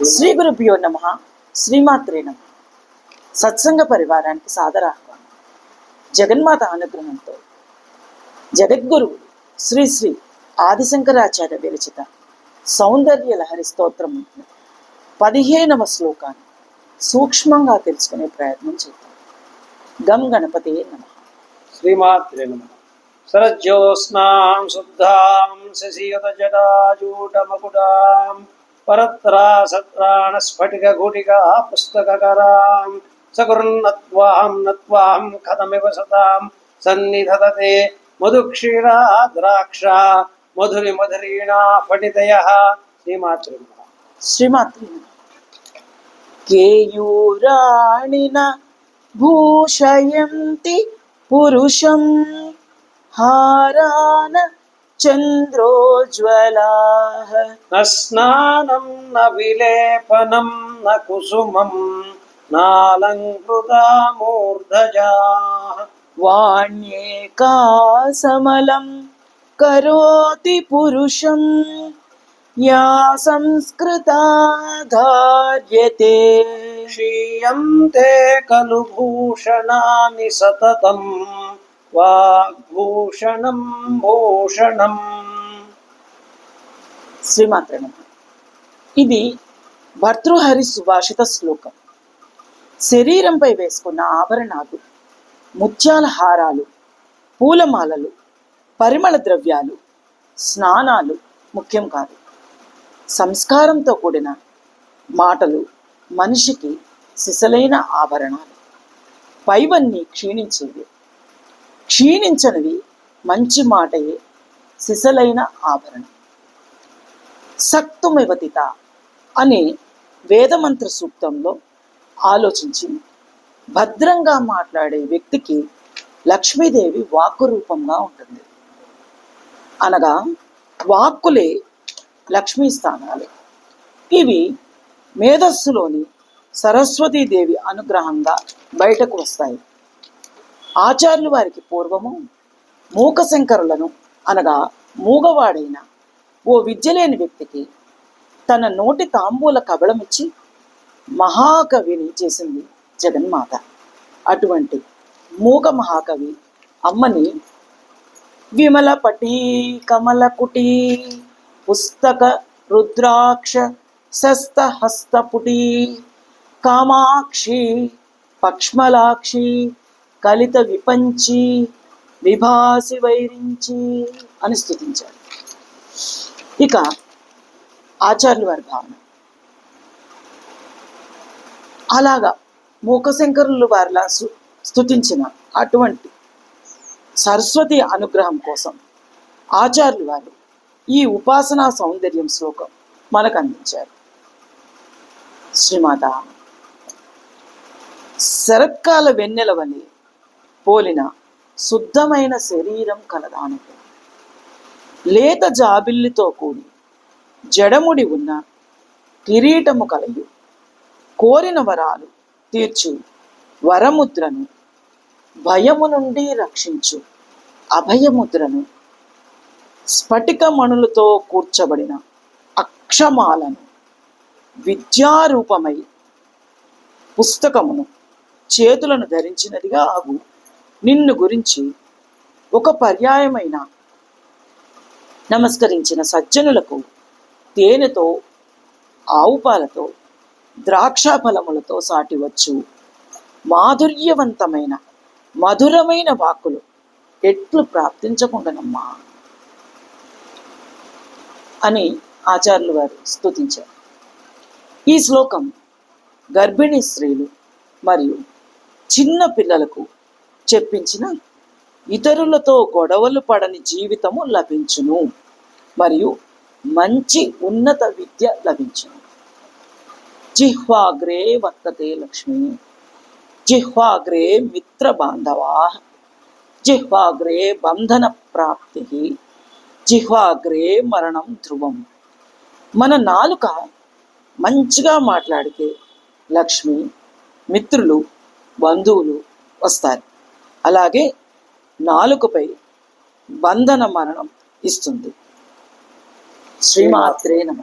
శ్రీ గురుభ్యో నమ. శ్రీమాత్రే నమ. సత్సంగ పరివారానికి సాదర ఆహ్వానం. జగన్మాత అనుగ్రహంతో జగద్గురువు శ్రీ శ్రీ ఆదిశంకరాచార్య విరచిత సౌందర్య లహరి స్తోత్రం పదిహేనవ శ్లోకాన్ని సూక్ష్మంగా తెలుసుకునే ప్రయత్నం చేద్దాం. గం గణపతే నమ. శ్రీమాత్రే నమ. శరజ్యోత్స్నాం శుద్ధాం శశియుత జటాజూటమకుటాం परत्रा सत्राणस्फटिकगुटिकाः पुस्तककरां सकुर्नत्वाहं नत्वाहं कथमिव सतां सन्निधतते मधुक्षीरा द्राक्षा मधुरि मधुरीणा फटितयः श्रीमातृ श्रीमातृ केयूराणिन भूषयन्ति पुरुषं हारान चन्द्रोज्ज्वलाः न स्नानं न विलेपनं न कुसुमं नालङ्कृता मूर्धजाः वाण्येका समलं करोति पुरुषं या संस्कृता धार्यते श्रियं ते खलु भूषणानि सततम् వాగ్భూషణం భూషణం శ్రీమాత్రణ ఇది భర్తృహరి సుభాషిత శ్లోకం. శరీరంపై వేసుకున్న ఆభరణాలు ముత్యాల హారాలు పూలమాలలు పరిమళ ద్రవ్యాలు స్నానాలు ముఖ్యం కాదు. సంస్కారంతో కూడిన మాటలు మనిషికి సిసలైన ఆభరణాలు. పైవన్నీ క్షీణించేవి. క్షీణించనివి మంచి మాటయే సిసలైన ఆభరణం. సక్తుమివతిత అనే వేదమంత్ర సూక్తంలో ఆలోచించి భద్రంగా మాట్లాడే వ్యక్తికి లక్ష్మీదేవి వాక్కు రూపంగా ఉంటుంది. అనగా వాక్కులే లక్ష్మీ స్థానాలు. ఇవి మేధస్సులోని సరస్వతీదేవి అనుగ్రహంగా బయటకు వస్తాయి. ఆచార్యులు వారికి పూర్వము మూకశంకరులను అనగా మూగవాడైన ఓ విద్యలేని వ్యక్తికి తన నోటి తాంబూల కబళమిచ్చి మహాకవిని చేసింది జగన్మాత. అటువంటి మూగ మహాకవి అమ్మని విమల పటి కమల కుటీ పుస్తక రుద్రాక్ష శస్తహస్తపుటి కామాక్షి పక్ష్మలాక్షి కలిత విపంచి విభాసి వైరించి అని స్థుతించారు ఇక ఆచార్యుల వారి భావన. అలాగా మూకశంకరులు వారిలా సు స్థుతించిన అటువంటి సరస్వతి అనుగ్రహం కోసం ఆచార్యులు వారు ఈ ఉపాసనా సౌందర్యం శ్లోకం మనకు అందించారు. శ్రీమాత శరత్కాల వెన్నెల వలె పోలిన శుద్ధమైన శరీరం కలదానకు లేత జాబిల్లితో కూడి జడముడి ఉన్న కిరీటము కలయు కోరిన వరాలు తీర్చు. వరముద్రను భయము నుండి రక్షించు. అభయముద్రను స్ఫటికమణులతో కూర్చబడిన అక్షమాలను విద్యారూపమై పుస్తకమును చేతులను ధరించినదిగా ఆగు. నిన్ను గురించి ఒక పర్యాయమైన నమస్కరించిన సజ్జనులకు తేనెతో ఆవుపాలతో ద్రాక్ష ఫలములతో సాటివచ్చు. మాధుర్యవంతమైన మధురమైన వాక్కులు ఎట్లు ప్రాప్తించకుండానమ్మా? అని ఆచార్యులు వారు స్తుతించారు. ఈ శ్లోకం గర్భిణీ స్త్రీలు మరియు చిన్న పిల్లలకు చెప్పించిన ఇతరులతో గొడవలు పడని జీవితము లభించును. మరియు మంచి ఉన్నత విద్య లభించును. జిహ్వాగ్రే వర్తతే లక్ష్మి. జిహ్వాగ్రే మిత్ర బాంధవా. జిహ్వాగ్రే బంధన ప్రాప్తి. జిహ్వాగ్రే మరణం ధ్రువం. మన నాలుక మంచిగా మాట్లాడితే లక్ష్మి మిత్రులు బంధువులు వస్తారు. అలాగే నాలుకపై బంధన మరణం ఇస్తుంది. శ్రీమాత్రే నమ.